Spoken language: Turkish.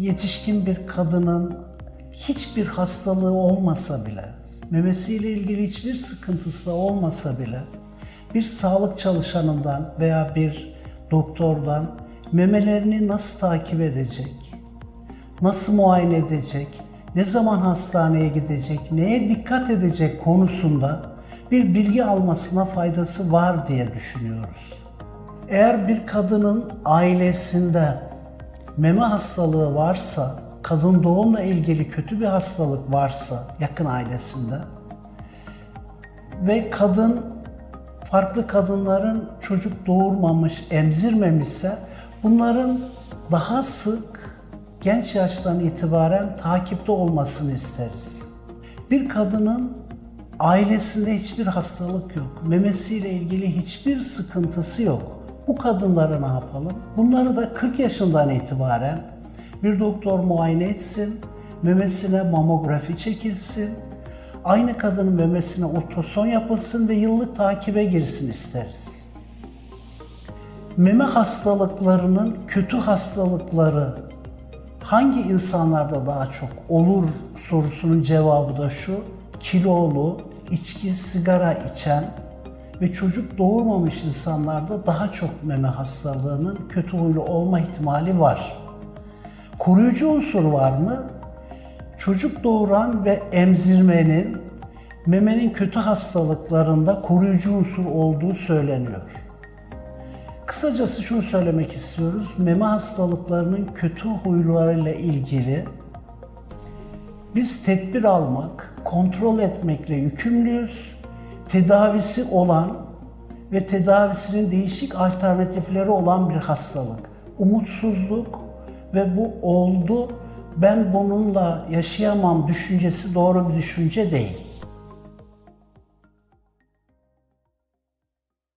yetişkin bir kadının hiçbir hastalığı olmasa bile, memesiyle ilgili hiçbir sıkıntısı olmasa bile bir sağlık çalışanından veya bir doktordan memelerini nasıl takip edecek, nasıl muayene edecek, ne zaman hastaneye gidecek, neye dikkat edecek konusunda bir bilgi almasına faydası var diye düşünüyoruz. Eğer bir kadının ailesinde meme hastalığı varsa, kadın doğumla ilgili kötü bir hastalık varsa yakın ailesinde ve kadın farklı kadınların çocuk doğurmamış, emzirmemişse bunların daha sık genç yaştan itibaren takipte olmasını isteriz. Bir kadının ailesinde hiçbir hastalık yok, memesiyle ilgili hiçbir sıkıntısı yok. Bu kadınlara ne yapalım? Bunları da 40 yaşından itibaren bir doktor muayene etsin, memesine mamografi çekilsin, aynı kadının memesine ultrason yapılsın ve yıllık takibe girsin isteriz. Meme hastalıklarının kötü hastalıkları hangi insanlarda daha çok olur sorusunun cevabı da şu. Kilolu, içki, sigara içen ve çocuk doğurmamış insanlarda daha çok meme hastalığının kötü huylu olma ihtimali var. Koruyucu unsur var mı? Çocuk doğuran ve emzirmenin memenin kötü hastalıklarında koruyucu unsur olduğu söyleniyor. Kısacası şunu söylemek istiyoruz. Meme hastalıklarının kötü huylarıyla ilgili biz tedbir almak, kontrol etmekle yükümlüyüz. Tedavisi olan ve tedavisinin değişik alternatifleri olan bir hastalık. Umutsuzluk ve bu oldu, ben bununla yaşayamam düşüncesi doğru bir düşünce değil.